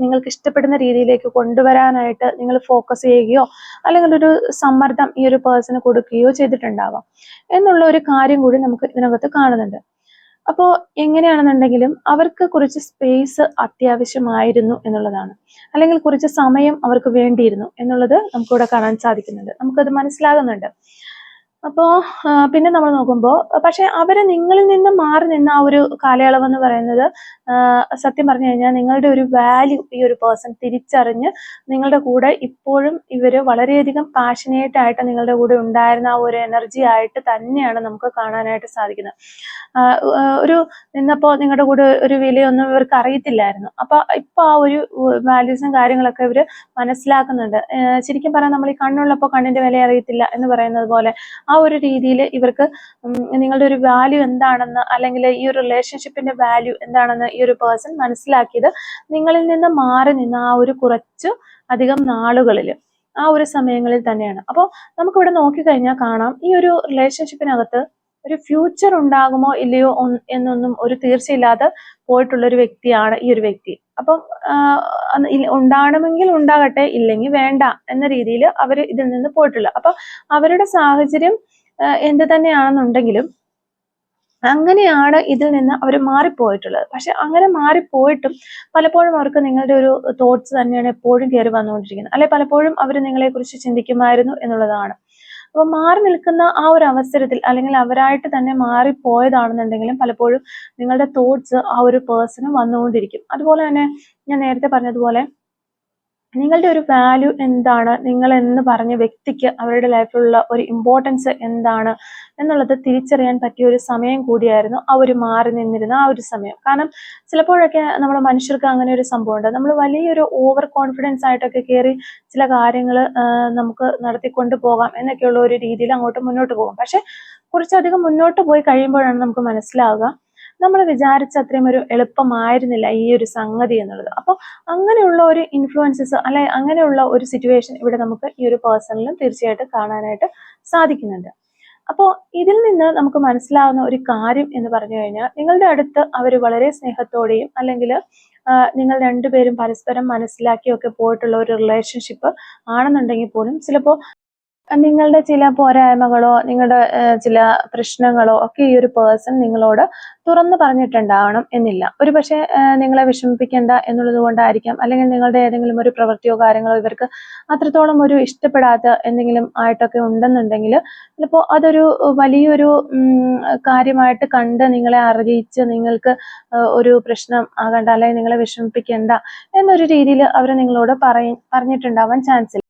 നിങ്ങൾക്ക് ഇഷ്ടപ്പെടുന്ന രീതിയിലേക്ക് കൊണ്ടുവരാനായിട്ട് നിങ്ങൾ ഫോക്കസ് ചെയ്യുകയോ അല്ലെങ്കിൽ ഒരു സമ്മർദ്ദം ഈ ഒരു പേഴ്സണ് കൊടുക്കുകയോ ചെയ്തിട്ടുണ്ടാവാം. എന്നുള്ള ഒരു കാര്യം കൂടി നമുക്ക് ഇതിനകത്ത് കാണുന്നുണ്ട്. അപ്പോൾ എങ്ങനെയാണെന്നുണ്ടെങ്കിലും അവർക്ക് കുറച്ച് സ്പേസ് അത്യാവശ്യമായിരുന്നു എന്നുള്ളതാണ്. അല്ലെങ്കിൽ കുറച്ച് സമയം അവർക്ക് വേണ്ടിയിരുന്നു എന്നുള്ളത് നമുക്കിവിടെ കാണാൻ സാധിക്കുന്നുണ്ട്. നമുക്കത് മനസ്സിലാകുന്നുണ്ട്. അപ്പോൾ പിന്നെ നമ്മൾ നോക്കുമ്പോൾ പക്ഷെ അവർ നിങ്ങളിൽ നിന്ന് മാറി നിന്ന ആ ഒരു കാലയളവ് എന്ന് പറയുന്നത് സത്യം പറഞ്ഞു കഴിഞ്ഞാൽ നിങ്ങളുടെ ഒരു വാല്യൂ ഈ ഒരു പേഴ്സൺ തിരിച്ചറിഞ്ഞ് നിങ്ങളുടെ കൂടെ ഇപ്പോഴും ഇവർ വളരെയധികം പാഷനേറ്റ് ആയിട്ട് നിങ്ങളുടെ കൂടെ ഉണ്ടായിരുന്ന ആ ഒരു എനർജി ആയിട്ട് തന്നെയാണ് നമുക്ക് കാണാനായിട്ട് സാധിക്കുന്നത്. ഒരു നിന്നപ്പോൾ നിങ്ങളുടെ കൂടെ ഒരു വിലയൊന്നും ഇവർക്ക് അറിയത്തില്ലായിരുന്നു. അപ്പോൾ ഇപ്പൊ ആ ഒരു വാല്യൂസും കാര്യങ്ങളൊക്കെ ഇവർ മനസ്സിലാക്കുന്നുണ്ട്. ശരിക്കും പറഞ്ഞാൽ നമ്മൾ ഈ കണ്ണുള്ളപ്പോൾ കണ്ണിന്റെ വില അറിയത്തില്ല എന്ന് പറയുന്നത് പോലെ ഒരു രീതിയിൽ ഇവർക്ക് നിങ്ങളുടെ ഒരു വാല്യൂ എന്താണെന്ന് അല്ലെങ്കിൽ ഈ ഒരു റിലേഷൻഷിപ്പിന്റെ വാല്യൂ എന്താണെന്ന് ഈ ഒരു പേഴ്സൺ മനസ്സിലാക്കിയത് നിങ്ങളിൽ നിന്ന് മാറി നിന്ന് ആ ഒരു കുറച്ച് അധികം നാളുകളിൽ ആ ഒരു സമയങ്ങളിൽ തന്നെയാണ്. അപ്പോൾ നമുക്കിവിടെ നോക്കിക്കഴിഞ്ഞാൽ കാണാം ഈ ഒരു റിലേഷൻഷിപ്പിനകത്ത് ഒരു ഫ്യൂച്ചർ ഉണ്ടാകുമോ ഇല്ലയോ എന്നൊന്നും ഒരു തീർച്ചയില്ലാതെ പോയിട്ടുള്ള ഒരു വ്യക്തിയാണ് ഈ ഒരു വ്യക്തി. അപ്പം ഉണ്ടാകണമെങ്കിൽ ഉണ്ടാകട്ടെ ഇല്ലെങ്കിൽ വേണ്ട എന്ന രീതിയിൽ അവർ ഇതിൽ നിന്ന് പോയിട്ടുള്ള. അപ്പൊ അവരുടെ സാഹചര്യം എന്ത് തന്നെയാണെന്നുണ്ടെങ്കിലും അങ്ങനെയാണ് ഇതിൽ നിന്ന് അവർ മാറിപ്പോയിട്ടുള്ളത്. പക്ഷെ അങ്ങനെ മാറിപ്പോയിട്ടും പലപ്പോഴും അവർക്ക് നിങ്ങളുടെ ഒരു തോട്ട്സ് തന്നെയാണ് എപ്പോഴും കയറി വന്നുകൊണ്ടിരിക്കുന്നത്. അല്ലെ പലപ്പോഴും അവർ നിങ്ങളെ കുറിച്ച് ചിന്തിക്കുമായിരുന്നു എന്നുള്ളതാണ്. അപ്പൊ മാറി നിൽക്കുന്ന ആ ഒരു അവസരത്തിൽ അല്ലെങ്കിൽ അവരായിട്ട് തന്നെ മാറിപ്പോയതാണെന്നുണ്ടെങ്കിലും പലപ്പോഴും നിങ്ങളുടെ തോട്ട്സ് ആ ഒരു പേഴ്സണും വന്നുകൊണ്ടിരിക്കും. അതുപോലെ തന്നെ ഞാൻ നേരത്തെ പറഞ്ഞതുപോലെ നിങ്ങളുടെ ഒരു വാല്യൂ എന്താണ്? നിങ്ങൾ എന്ന് പറഞ്ഞ വ്യക്തിക്ക് അവരുടെ ലൈഫിലുള്ള ഒരു ഇമ്പോർട്ടൻസ് എന്താണ് എന്നുള്ളത് തിരിച്ചറിയാൻ പറ്റിയ ഒരു സമയം കൂടിയായിരുന്നു ആ ഒരു മാറി നിന്നിരുന്ന ആ ഒരു സമയം. കാരണം ചിലപ്പോഴൊക്കെ നമ്മൾ മനുഷ്യർക്ക് അങ്ങനെ ഒരു സംഭവമുണ്ട്. നമ്മൾ വലിയൊരു ഓവർ കോൺഫിഡൻസ് ആയിട്ടൊക്കെ കയറി ചില കാര്യങ്ങൾ നമുക്ക് നടത്തിക്കൊണ്ട് പോകാം എന്നൊക്കെയുള്ള ഒരു രീതിയിൽ അങ്ങോട്ട് മുന്നോട്ട് പോകും. പക്ഷെ കുറച്ചധികം മുന്നോട്ട് പോയി കഴിയുമ്പോഴാണ് നമുക്ക് മനസ്സിലാവുക നമ്മൾ വിചാരിച്ച അത്രയും ഒരു എളുപ്പമായിരുന്നില്ല ഈ ഒരു സംഗതി എന്നുള്ളത്. അപ്പോൾ അങ്ങനെയുള്ള ഒരു ഇൻഫ്ലുവൻസസ് അല്ലെ അങ്ങനെയുള്ള ഒരു സിറ്റുവേഷൻ ഇവിടെ നമുക്ക് ഈ ഒരു പേഴ്സണിലും തീർച്ചയായിട്ടും കാണാനായിട്ട് സാധിക്കുന്നുണ്ട്. അപ്പോൾ ഇതിൽ നിന്ന് നമുക്ക് മനസ്സിലാവുന്ന ഒരു കാര്യം എന്ന് പറഞ്ഞു കഴിഞ്ഞാൽ നിങ്ങളുടെ അടുത്ത് അവർ വളരെ സ്നേഹത്തോടെയും അല്ലെങ്കിൽ നിങ്ങൾ രണ്ടുപേരും പരസ്പരം മനസ്സിലാക്കിയൊക്കെ പോയിട്ടുള്ള ഒരു റിലേഷൻഷിപ്പ് ആണെന്നുണ്ടെങ്കിൽ പോലും ചിലപ്പോൾ നിങ്ങളുടെ ചില പോരായ്മകളോ നിങ്ങളുടെ ചില പ്രശ്നങ്ങളോ ഒക്കെ ഈ ഒരു പേഴ്സൺ നിങ്ങളോട് തുറന്നു പറഞ്ഞിട്ടുണ്ടാവണം എന്നില്ല. ഒരു പക്ഷേ നിങ്ങളെ വിഷമിപ്പിക്കേണ്ട എന്നുള്ളത് കൊണ്ടായിരിക്കാം. അല്ലെങ്കിൽ നിങ്ങളുടെ ഏതെങ്കിലും ഒരു പ്രവൃത്തിയോ കാര്യങ്ങളോ ഇവർക്ക് അത്രത്തോളം ഒരു ഇഷ്ടപ്പെടാത്ത എന്തെങ്കിലും ആയിട്ടൊക്കെ ഉണ്ടെന്നുണ്ടെങ്കിൽ ചിലപ്പോൾ അതൊരു വലിയൊരു കാര്യമായിട്ട് കണ്ട് നിങ്ങളെ അറിയിച്ച് നിങ്ങൾക്ക് ഒരു പ്രശ്നം ആകണ്ട അല്ലെങ്കിൽ നിങ്ങളെ വിഷമിപ്പിക്കേണ്ട എന്നൊരു രീതിയിൽ അവർ നിങ്ങളോട് പറഞ്ഞിട്ടുണ്ടാവാൻ ചാൻസ്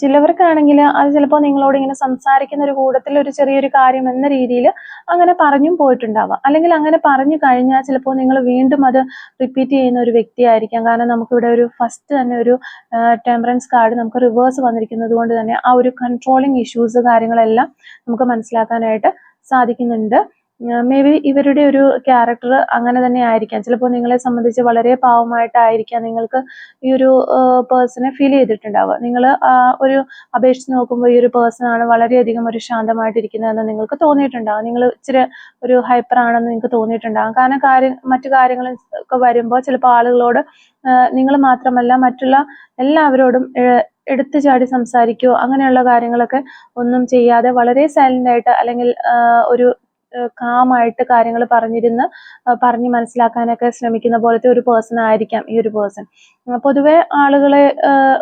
ചിലവർക്കാണെങ്കിൽ അത് ചിലപ്പോൾ നിങ്ങളോട് ഇങ്ങനെ സംസാരിക്കുന്ന ഒരു കൂട്ടത്തിൽ ഒരു ചെറിയൊരു കാര്യം എന്ന രീതിയിൽ അങ്ങനെ പറഞ്ഞും പോയിട്ടുണ്ടാവാം. അല്ലെങ്കിൽ അങ്ങനെ പറഞ്ഞു കഴിഞ്ഞാൽ ചിലപ്പോൾ നിങ്ങൾ വീണ്ടും അത് റിപ്പീറ്റ് ചെയ്യുന്ന ഒരു വ്യക്തിയായിരിക്കാം. കാരണം നമുക്കിവിടെ ഒരു ഫസ്റ്റ് തന്നെ ഒരു ടെമ്പറൻസ് കാർഡ് നമുക്ക് റിവേഴ്സ് വന്നിരിക്കുന്നത് കൊണ്ട് തന്നെ ആ ഒരു കൺട്രോളിങ് ഇഷ്യൂസ് കാര്യങ്ങളെല്ലാം നമുക്ക് മനസ്സിലാക്കാനായിട്ട് സാധിക്കുന്നുണ്ട്. മേ ബി ഇവരുടെ ഒരു ക്യാരക്ടർ അങ്ങനെ തന്നെ ആയിരിക്കാം. ചിലപ്പോൾ നിങ്ങളെ സംബന്ധിച്ച് വളരെ പാവമായിട്ടായിരിക്കാം നിങ്ങൾക്ക് ഈ ഒരു പേഴ്സണെ ഫീൽ ചെയ്തിട്ടുണ്ടാവുക. നിങ്ങൾ ഒരു അപേക്ഷിച്ച് നോക്കുമ്പോൾ ഈ ഒരു പേഴ്സണാണ് വളരെയധികം ഒരു ശാന്തമായിട്ടിരിക്കുന്നതെന്ന് നിങ്ങൾക്ക് തോന്നിയിട്ടുണ്ടാകും നിങ്ങൾ ഇച്ചിരി ഒരു ഹൈപ്പർ ആണെന്ന് നിങ്ങൾക്ക് തോന്നിയിട്ടുണ്ടാകും കാരണം കാര്യം മറ്റു കാര്യങ്ങളൊക്കെ വരുമ്പോൾ ചിലപ്പോൾ ആളുകളോട് നിങ്ങൾ മാത്രമല്ല മറ്റുള്ള എല്ലാവരോടും എടുത്തു ചാടി സംസാരിക്കുകയോ അങ്ങനെയുള്ള കാര്യങ്ങളൊക്കെ ഒന്നും ചെയ്യാതെ വളരെ സൈലന്റ് ആയിട്ട് അല്ലെങ്കിൽ ഒരു കാമായിട്ട് കാര്യങ്ങൾ പറഞ്ഞിരുന്ന് പറഞ്ഞ് മനസ്സിലാക്കാനൊക്കെ ശ്രമിക്കുന്ന പോലത്തെ ഒരു പേഴ്സൺ ആയിരിക്കാം ഈ ഒരു പേഴ്സൺ പൊതുവെ ആളുകളെ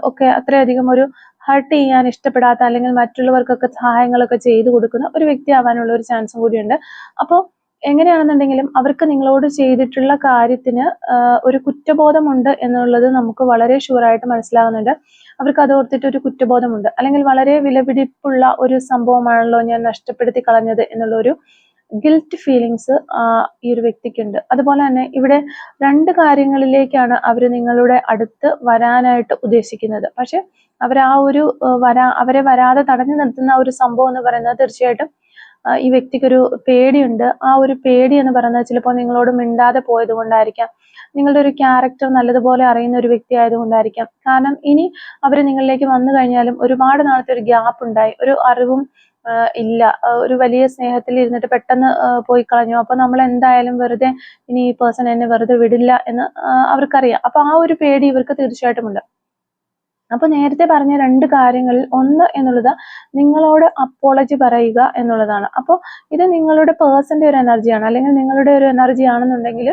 ഒക്കെ അത്രയധികം ഒരു ഹർട്ട് ചെയ്യാൻ ഇഷ്ടപ്പെടാത്ത അല്ലെങ്കിൽ മറ്റുള്ളവർക്കൊക്കെ സഹായങ്ങളൊക്കെ ചെയ്തു കൊടുക്കുന്ന ഒരു വ്യക്തി ആവാനുള്ള ഒരു ചാൻസും കൂടിയുണ്ട്. അപ്പോൾ എങ്ങനെയാണെന്നുണ്ടെങ്കിലും അവർക്ക് നിങ്ങളോട് ചെയ്തിട്ടുള്ള കാര്യത്തിന് ഒരു കുറ്റബോധമുണ്ട് എന്നുള്ളത് നമുക്ക് വളരെ ഷുവറായിട്ട് മനസ്സിലാകുന്നുണ്ട് അവർക്ക് അത് ഓർത്തിട്ട് ഒരു കുറ്റബോധമുണ്ട്. അല്ലെങ്കിൽ വളരെ വിലപിടിപ്പുള്ള ഒരു സംഭവമാണല്ലോ ഞാൻ നഷ്ടപ്പെടുത്തി കളഞ്ഞത് എന്നുള്ള ഒരു ഗിൽറ്റ് ഫീലിങ്സ് ഈ ഒരു വ്യക്തിക്കുണ്ട്. അതുപോലെ തന്നെ ഇവിടെ രണ്ട് കാര്യങ്ങളിലേക്കാണ് അവർ നിങ്ങളുടെ അടുത്ത് വരാനായിട്ട് ഉദ്ദേശിക്കുന്നത്. പക്ഷെ അവർ ആ ഒരു വരാ അവരെ വരാതെ തടഞ്ഞു നിർത്തുന്ന ഒരു സംഭവം എന്ന് പറയുന്നത് തീർച്ചയായിട്ടും ഈ വ്യക്തിക്കൊരു പേടിയുണ്ട്. ആ ഒരു പേടി എന്ന് പറയുന്നത് ചിലപ്പോൾ നിങ്ങളോട് മിണ്ടാതെ പോയത് കൊണ്ടായിരിക്കാം നിങ്ങളുടെ ഒരു ക്യാരക്ടർ നല്ലതുപോലെ അറിയുന്ന ഒരു വ്യക്തി ആയതുകൊണ്ടായിരിക്കാം. കാരണം ഇനി അവർ നിങ്ങളിലേക്ക് വന്നു കഴിഞ്ഞാലും ഒരുപാട് നാളത്തെ ഒരു ഗ്യാപ്പ് ഉണ്ടായി. ഒരു അറിവും ഇല്ല. ഒരു വലിയ സ്നേഹത്തിൽ ഇരുന്നിട്ട് പെട്ടെന്ന് പോയി കളഞ്ഞു. അപ്പൊ നമ്മൾ എന്തായാലും വെറുതെ ഇനി ഈ പേഴ്സൺ എന്നെ വെറുതെ വിടില്ല എന്ന് അവർക്കറിയാം. അപ്പൊ ആ ഒരു പേടി ഇവർക്ക് തീർച്ചയായിട്ടും ഉണ്ട്. അപ്പൊ നേരത്തെ പറഞ്ഞ രണ്ട് കാര്യങ്ങളിൽ ഒന്ന് എന്നുള്ളത് നിങ്ങളോട് അപ്പോളജി പറയുക എന്നുള്ളതാണ്. അപ്പോൾ ഇത് നിങ്ങളുടെ പേഴ്സന്റെ ഒരു എനർജിയാണ് അല്ലെങ്കിൽ നിങ്ങളുടെ ഒരു എനർജി ആണെന്നുണ്ടെങ്കിൽ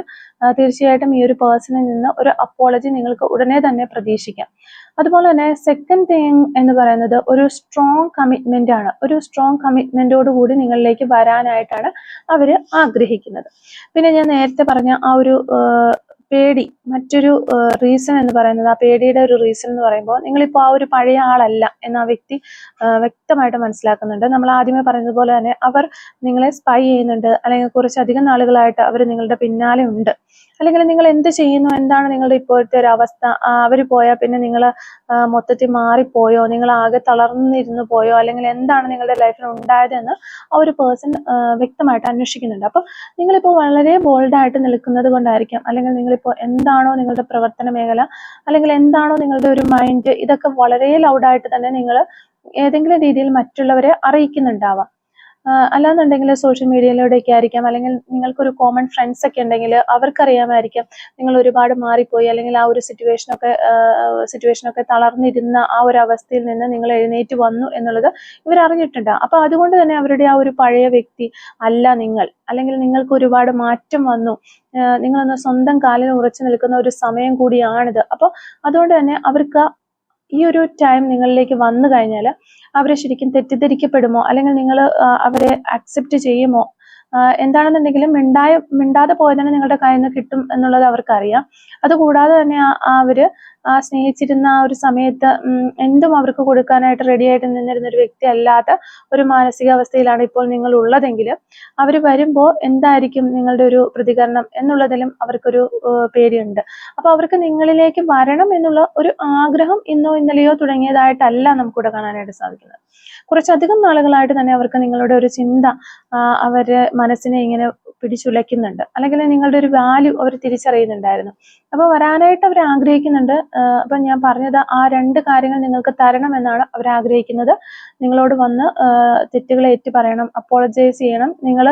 തീർച്ചയായിട്ടും ഈ ഒരു പേഴ്സണിൽ നിന്ന് ഒരു അപ്പോളജി നിങ്ങൾക്ക് ഉടനെ തന്നെ പ്രതീക്ഷിക്കാം. അതുപോലെ തന്നെ സെക്കൻഡ് തിങ് എന്ന് പറയുന്നത് ഒരു സ്ട്രോങ് കമ്മിറ്റ്മെന്റ് ആണ്. ഒരു സ്ട്രോങ് കമ്മിറ്റ്മെന്റോട് കൂടി നിങ്ങളിലേക്ക് വരാനായിട്ടാണ് അവർ ആഗ്രഹിക്കുന്നത്. പിന്നെ ഞാൻ നേരത്തെ പറഞ്ഞ ആ ഒരു പേടി മറ്റൊരു റീസൺ എന്ന് പറയുന്നത് ആ പേടിയുടെ ഒരു റീസൺ എന്ന് പറയുമ്പോൾ നിങ്ങളിപ്പോൾ ആ ഒരു പഴയ ആളല്ല എന്ന് ആ വ്യക്തി വ്യക്തമായിട്ട് മനസ്സിലാക്കുന്നുണ്ട്. നമ്മൾ ആദ്യമേ പറഞ്ഞതുപോലെ തന്നെ അവർ നിങ്ങളെ സ്പൈ ചെയ്യുന്നുണ്ട്. അല്ലെങ്കിൽ കുറച്ചധികം നാളുകളായിട്ട് അവർ നിങ്ങളുടെ പിന്നാലെ ഉണ്ട്. അല്ലെങ്കിൽ നിങ്ങൾ എന്ത് ചെയ്യുന്നു? എന്താണ് നിങ്ങളുടെ ഇപ്പോഴത്തെ ഒരു അവസ്ഥ? അവർ പോയാൽ പിന്നെ നിങ്ങൾ മൊത്തത്തിൽ മാറിപ്പോയോ? നിങ്ങൾ ആകെ തളർന്നിരുന്നു പോയോ? അല്ലെങ്കിൽ എന്താണ് നിങ്ങളുടെ ലൈഫിൽ ഉണ്ടായതെന്ന് ആ ഒരു പേഴ്സൺ വ്യക്തമായിട്ട് അന്വേഷിക്കുന്നുണ്ട്. അപ്പോൾ നിങ്ങളിപ്പോൾ വളരെ ബോൾഡായിട്ട് നിൽക്കുന്നത് കൊണ്ടായിരിക്കാം. അല്ലെങ്കിൽ നിങ്ങളിപ്പോൾ എന്താണോ നിങ്ങളുടെ പ്രവർത്തന മേഖല അല്ലെങ്കിൽ എന്താണോ നിങ്ങളുടെ ഒരു മൈൻഡ് ഇതൊക്കെ വളരെ ലൗഡായിട്ട് തന്നെ നിങ്ങൾ ഏതെങ്കിലും രീതിയിൽ മറ്റുള്ളവരെ അറിയിക്കുന്നുണ്ടാവാം. അല്ലാന്നുണ്ടെങ്കിൽ സോഷ്യൽ മീഡിയയിലൂടെയൊക്കെ ആയിരിക്കാം. അല്ലെങ്കിൽ നിങ്ങൾക്കൊരു കോമൺ ഫ്രണ്ട്സ് ഒക്കെ ഉണ്ടെങ്കിൽ അവർക്കറിയാമായിരിക്കാം നിങ്ങൾ ഒരുപാട് മാറിപ്പോയി. അല്ലെങ്കിൽ ആ ഒരു സിറ്റുവേഷനൊക്കെ സിറ്റുവേഷനൊക്കെ തളർന്നിരുന്ന ആ ഒരു അവസ്ഥയിൽ നിന്ന് നിങ്ങൾ എഴുന്നേറ്റ് വന്നു എന്നുള്ളത് ഇവർ അറിഞ്ഞിട്ടുണ്ട് അപ്പൊ അതുകൊണ്ട് തന്നെ അവരുടെ ആ ഒരു പഴയ വ്യക്തി അല്ല നിങ്ങൾ. അല്ലെങ്കിൽ നിങ്ങൾക്ക് ഒരുപാട് മാറ്റം വന്നു. നിങ്ങളൊന്ന് സ്വന്തം കാലിൽ ഉറച്ചു നിൽക്കുന്ന ഒരു സമയം കൂടിയാണിത്. അപ്പോൾ അതുകൊണ്ട് തന്നെ അവർക്ക് ഈ ഒരു ടൈം നിങ്ങളിലേക്ക് വന്നു കഴിഞ്ഞാൽ അവരെ ശരിക്കും തെറ്റിദ്ധരിക്കപ്പെടുമോ? അല്ലെങ്കിൽ നിങ്ങൾ അവരെ അക്സെപ്റ്റ് ചെയ്യുമോ? എന്താണെന്നുണ്ടെങ്കിലും മിണ്ടായ മിണ്ടാതെ പോയതിന് നിങ്ങളുടെ കയ്യിൽ നിന്ന് കിട്ടും എന്നുള്ളത് അവർക്കറിയാം. അതുകൂടാതെ തന്നെ അവർ ആ സ്നേഹിച്ചിരുന്ന ആ ഒരു സമയത്ത് എന്തും അവർക്ക് കൊടുക്കാനായിട്ട് റെഡി ആയിട്ട് നിന്നിരുന്ന ഒരു വ്യക്തി അല്ലാത്ത ഒരു മാനസികാവസ്ഥയിലാണ് ഇപ്പോൾ നിങ്ങൾ ഉള്ളതെങ്കിൽ അവർ വരുമ്പോൾ എന്തായിരിക്കും നിങ്ങളുടെ ഒരു പ്രതികരണം എന്നുള്ളതിലും അവർക്കൊരു പേടിയുണ്ട്. അപ്പൊ അവർക്ക് നിങ്ങളിലേക്ക് വരണം എന്നുള്ള ഒരു ആഗ്രഹം ഇന്നോ ഇന്നലെയോ തുടങ്ങിയതായിട്ടല്ല നമുക്കിവിടെ കാണാനായിട്ട് സാധിക്കുന്നത്. കുറച്ചധികം നാളുകളായിട്ട് തന്നെ അവർക്ക് നിങ്ങളുടെ ഒരു ചിന്ത അവർ മനസ്സിനെ ഇങ്ങനെ പിടിച്ചുലയ്ക്കുന്നുണ്ട്. അല്ലെങ്കിൽ നിങ്ങളുടെ ഒരു വാല്യൂ അവർ തിരിച്ചറിയുന്നുണ്ടായിരുന്നു. അപ്പോൾ വരാനായിട്ട് അവർ ആഗ്രഹിക്കുന്നുണ്ട്. അപ്പം ഞാൻ പറഞ്ഞത് ആ രണ്ട് കാര്യങ്ങൾ നിങ്ങൾക്ക് തരണം എന്നാണ് അവർ ആഗ്രഹിക്കുന്നത്. നിങ്ങളോട് വന്ന് തെറ്റുകൾ ഏറ്റു പറയണം അപ്പോളജൈസ് ചെയ്യണം. നിങ്ങൾ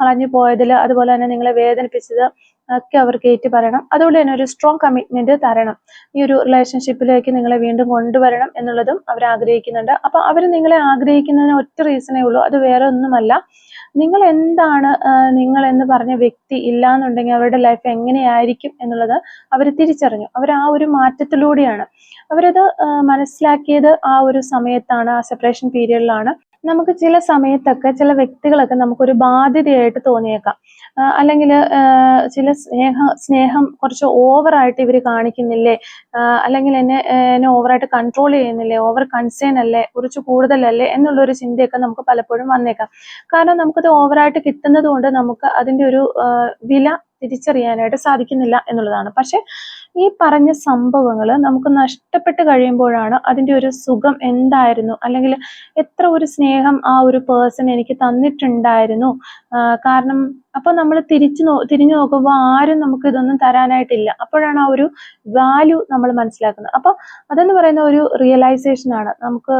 കളഞ്ഞു പോയതിൽ അതുപോലെ തന്നെ നിങ്ങളെ വേദനിപ്പിച്ചത് ഒക്കെ അവർക്ക് ഏറ്റു പറയണം. അതുകൊണ്ട് തന്നെ ഒരു സ്ട്രോങ് കമ്മിറ്റ്മെന്റ് തരണം. ഈ ഒരു റിലേഷൻഷിപ്പിലേക്ക് നിങ്ങളെ വീണ്ടും കൊണ്ടുവരണം എന്നുള്ളതും അവർ ആഗ്രഹിക്കുന്നുണ്ട്. അപ്പൊ അവർ നിങ്ങളെ ആഗ്രഹിക്കുന്നതിന് ഒറ്റ റീസണേ ഉള്ളൂ. അത് വേറെ ഒന്നുമല്ല. നിങ്ങൾ എന്താണ് നിങ്ങൾ എന്ന് പറഞ്ഞ വ്യക്തി ഇല്ലാന്നുണ്ടെങ്കിൽ അവരുടെ ലൈഫ് എങ്ങനെയായിരിക്കും എന്നുള്ളത് അവർ തിരിച്ചറിഞ്ഞു. അവർ ആ ഒരു മാറ്റത്തിലൂടെയാണ്. അവരത് മനസ്സിലാക്കിയത് ആ ഒരു സമയത്താണ് ആ സെപ്പറേഷൻ പീരീഡിലാണ് നമുക്ക് ചില സമയത്തൊക്കെ ചില വ്യക്തികളൊക്കെ നമുക്കൊരു ബാധ്യതയായിട്ട് തോന്നിയേക്കാം. അല്ലെങ്കിൽ ചില സ്നേഹ സ്നേഹം കുറച്ച് ഓവറായിട്ട് ഇവർ കാണിക്കുന്നില്ലേ? അല്ലെങ്കിൽ എന്നെ എന്നെ ഓവറായിട്ട് കൺട്രോൾ ചെയ്യുന്നില്ലേ? ഓവർ കൺസേൺ അല്ലേ? കുറച്ച് കൂടുതലല്ലേ? എന്നുള്ളൊരു ചിന്തയൊക്കെ നമുക്ക് പലപ്പോഴും വന്നേക്കാം. കാരണം നമുക്കത് ഓവറായിട്ട് കിട്ടുന്നത് കൊണ്ട് നമുക്ക് അതിന്റെ ഒരു വില തിരിച്ചറിയാനായിട്ട് സാധിക്കുന്നില്ല എന്നുള്ളതാണ്. പക്ഷെ ഈ പറഞ്ഞ സംഭവങ്ങൾ നമുക്ക് നഷ്ടപ്പെട്ട് കഴിയുമ്പോഴാണ് അതിന്റെ ഒരു സുഖം എന്തായിരുന്നു? അല്ലെങ്കിൽ എത്ര ഒരു സ്നേഹം ആ ഒരു പേഴ്സൺ എനിക്ക് തന്നിട്ടുണ്ടായിരുന്നു? കാരണം അപ്പൊ നമ്മൾ തിരിച്ചു നോ തിരിഞ്ഞു നോക്കുമ്പോൾ ആരും നമുക്ക് ഇതൊന്നും തരാനായിട്ടില്ല. അപ്പോഴാണ് ആ ഒരു വാല്യൂ നമ്മൾ മനസ്സിലാക്കുന്നത്. അപ്പൊ അതെന്ന് പറയുന്ന ഒരു റിയലൈസേഷൻ ആണ്. നമുക്ക്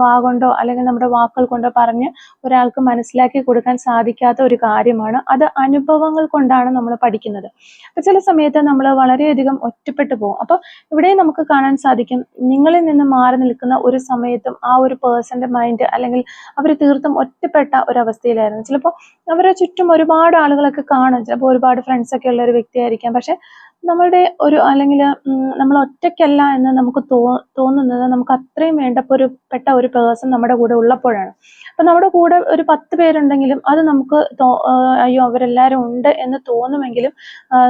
വാ കൊണ്ടോ അല്ലെങ്കിൽ നമ്മുടെ വാക്കുകൾ കൊണ്ടോ പറഞ്ഞ് ഒരാൾക്ക് മനസ്സിലാക്കി കൊടുക്കാൻ സാധിക്കാത്ത ഒരു കാര്യമാണ്. അത് അനുഭവങ്ങൾ കൊണ്ടാണ് നമ്മൾ പഠിക്കുന്നത്. അപ്പൊ ചില സമയത്ത് നമ്മൾ വളരെയധികം ഒറ്റപ്പെട്ടു പോകും. അപ്പൊ ഇവിടെ നമുക്ക് കാണാൻ സാധിക്കും നിങ്ങളിൽ നിന്ന് മാറി നിൽക്കുന്ന ഒരു സമയത്തും ആ ഒരു പേഴ്സന്റെ മൈൻഡ് അല്ലെങ്കിൽ അവർ തീർത്തും ഒറ്റപ്പെട്ട ഒരവസ്ഥയിലായിരുന്നു. ചിലപ്പോൾ അവരെ ചുറ്റും ഒരുപാട് ആളുകളൊക്കെ കാണും. ചിലപ്പോൾ ഒരുപാട് ഫ്രണ്ട്സ് ഒക്കെ ഉള്ള ഒരു വ്യക്തിയായിരിക്കാം. പക്ഷെ നമ്മളുടെ ഒരു അല്ലെങ്കിൽ നമ്മൾ ഒറ്റയ്ക്കല്ല എന്ന് നമുക്ക് തോ തോന്നുന്നത് നമുക്ക് അത്രയും ഒരു പെട്ട ഒരു പേഴ്സൺ നമ്മുടെ കൂടെ ഉള്ളപ്പോഴാണ്. അപ്പൊ നമ്മുടെ കൂടെ ഒരു പത്ത് പേരുണ്ടെങ്കിലും അത് നമുക്ക് അയ്യോ അവരെല്ലാരും ഉണ്ട് എന്ന് തോന്നുമെങ്കിലും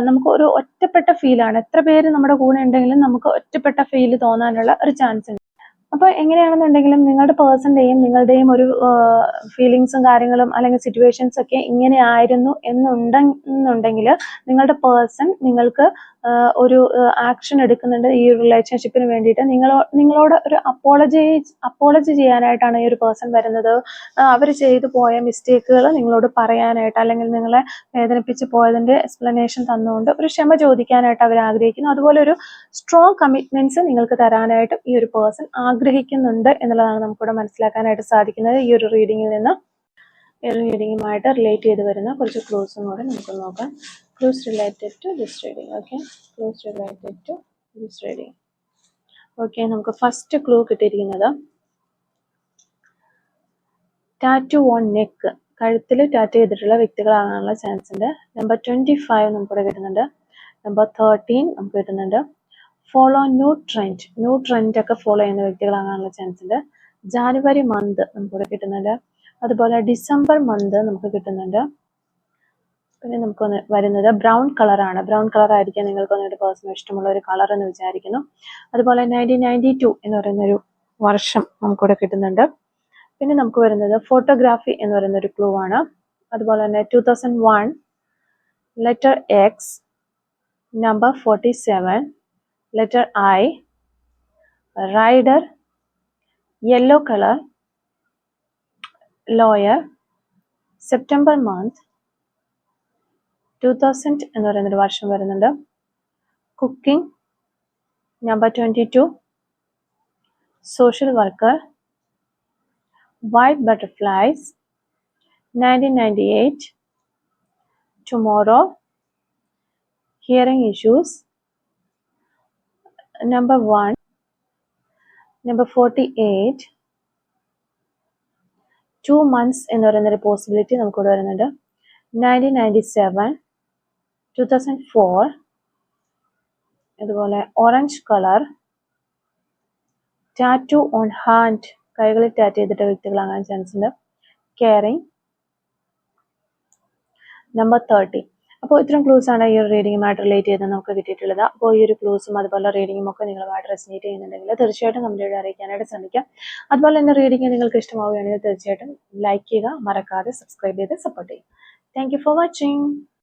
നമുക്ക് ഒരു ഒറ്റപ്പെട്ട ഫീലാണ് എത്ര പേര് നമ്മുടെ കൂടെ ഉണ്ടെങ്കിലും നമുക്ക് ഒറ്റപ്പെട്ട ഫീൽ തോന്നാനുള്ള ഒരു ചാൻസ് ഉണ്ട്. അപ്പൊ എങ്ങനെയാണെന്നുണ്ടെങ്കിലും നിങ്ങളുടെ പേഴ്സന്റെയും നിങ്ങളുടെയും ഒരു ഫീലിങ്സും കാര്യങ്ങളും അല്ലെങ്കിൽ സിറ്റുവേഷൻസ് ഒക്കെ ഇങ്ങനെ ആയിരുന്നു എന്നുണ്ടെന്നുണ്ടെങ്കിൽ നിങ്ങളുടെ പേഴ്സൺ നിങ്ങൾക്ക് ഒരു ആക്ഷൻ എടുക്കുന്നുണ്ട് ഈ റിലേഷൻഷിപ്പിന് വേണ്ടിയിട്ട്. നിങ്ങളോ നിങ്ങളോട് ഒരു അപ്പോളജി അപ്പോളജി ചെയ്യാനായിട്ടാണ് ഈ ഒരു പേഴ്സൺ വരുന്നത്. അവർ ചെയ്തു പോയ മിസ്റ്റേക്കുകൾ നിങ്ങളോട് പറയാനായിട്ട് അല്ലെങ്കിൽ നിങ്ങളെ വേദനിപ്പിച്ച് പോയതിന്റെ എക്സ്പ്ലനേഷൻ തന്നുകൊണ്ട് ഒരു ക്ഷമ ചോദിക്കാനായിട്ട് അവർ ആഗ്രഹിക്കുന്നു. അതുപോലെ ഒരു സ്ട്രോങ് കമ്മിറ്റ്മെന്റ്സ് നിങ്ങൾക്ക് തരാനായിട്ട് ഈ ഒരു പേഴ്സൺ ആഗ്രഹിക്കുന്നുണ്ട് എന്നുള്ളതാണ് നമുക്കിവിടെ മനസ്സിലാക്കാനായിട്ട് സാധിക്കുന്നത്. ഈ ഒരു റീഡിങ്ങിൽ നിന്ന് റീഡിങ്ങുമായിട്ട് റിലേറ്റ് ചെയ്ത് വരുന്ന കുറച്ച് ക്ലൂസും കൂടെ നമുക്ക് നോക്കാം. Clues related to this reading okay? ക്ലൂസ് related to this reading. Okay നമുക്ക് ഫസ്റ്റ് ക്ലൂ കിട്ടിയിരിക്കുന്നത് ടാറ്റു ഓൺ നെക്ക് കഴുത്തിൽ ടാറ്റു ചെയ്തിട്ടുള്ള വ്യക്തികളാകാനുള്ള ചാൻസ് ഉണ്ട്. നമ്പർ ട്വന്റി ഫൈവ് നമുക്കിവിടെ കിട്ടുന്നുണ്ട്. നമ്പർ തേർട്ടീൻ നമുക്ക് കിട്ടുന്നുണ്ട്. Follow new trend new trend ഒക്കെ ഫോളോ ചെയ്യുന്ന വ്യക്തികളാകാനുള്ള ചാൻസ് ഉണ്ട്. ജാനുവരി മന്ത് നമുക്കിവിടെ കിട്ടുന്നുണ്ട്. അതുപോലെ ഡിസംബർ മന്ത് നമുക്ക് കിട്ടുന്നുണ്ട്. പിന്നെ നമുക്ക് വന്ന് വരുന്നത് ബ്രൗൺ കളറാണ് ബ്രൗൺ കളർ ആയിരിക്കാം നിങ്ങൾക്ക് വന്നിട്ട് പേഴ്സണൽ ഇഷ്ടമുള്ള ഒരു കളർ എന്ന് വിചാരിക്കുന്നു. അതുപോലെ നയന്റീൻ നയന്റി ടു എന്ന് പറയുന്ന ഒരു വർഷം നമുക്കിവിടെ കിട്ടുന്നുണ്ട്. പിന്നെ നമുക്ക് വരുന്നത് ഫോട്ടോഗ്രാഫി എന്ന് പറയുന്ന ഒരു ക്ലൂ ആണ്. അതുപോലെ തന്നെ two thousand one letter X number forty seven letter I rider yellow colour lawyer September month two thousand എന്ന് പറയുന്നൊരു വർഷം വരുന്നുണ്ട്. Cooking number twenty two social worker white white butterflies 1998 tomorrow hearing issues number 1 number 48 two months എന്ന് പറയുന്ന ഒരു possibility നമുക്കിവിടെ വരുന്നുണ്ട്. Nineteen ninety seven two thousand four അതുപോലെ orange colour tattoo on hand കൈകളിൽ ടാറ്റ് ചെയ്തിട്ട വ്യക്തികളാകാൻ ചാൻസ് ഉണ്ട്. കെയറിങ് നമ്പർ തേർട്ടി അപ്പോൾ ഇത്രയും ക്ലൂസ് ആണ് ഈ ഒരു റീഡിങ്ങുമായിട്ട് റിലേറ്റ് ചെയ്ത് നമുക്ക് കിട്ടിയിട്ടുള്ളത്. അപ്പോൾ ഈ ഒരു ക്ലൂസും അതുപോലെ റീഡിങ്ങും ഒക്കെ നിങ്ങളുമായിട്ട് റെസിനേറ്റ് ചെയ്യുന്നുണ്ടെങ്കിൽ തീർച്ചയായിട്ടും കമന്റ് അറിയിക്കാനായിട്ട് ശ്രമിക്കാം. അതുപോലെ തന്നെ റീഡിംഗ് നിങ്ങൾക്ക് ഇഷ്ടമാവുകയാണെങ്കിൽ തീർച്ചയായിട്ടും ലൈക്ക് ചെയ്യുക മറക്കാതെ സബ്സ്ക്രൈബ് ചെയ്ത് സപ്പോർട്ട് ചെയ്യുക. Thank for watching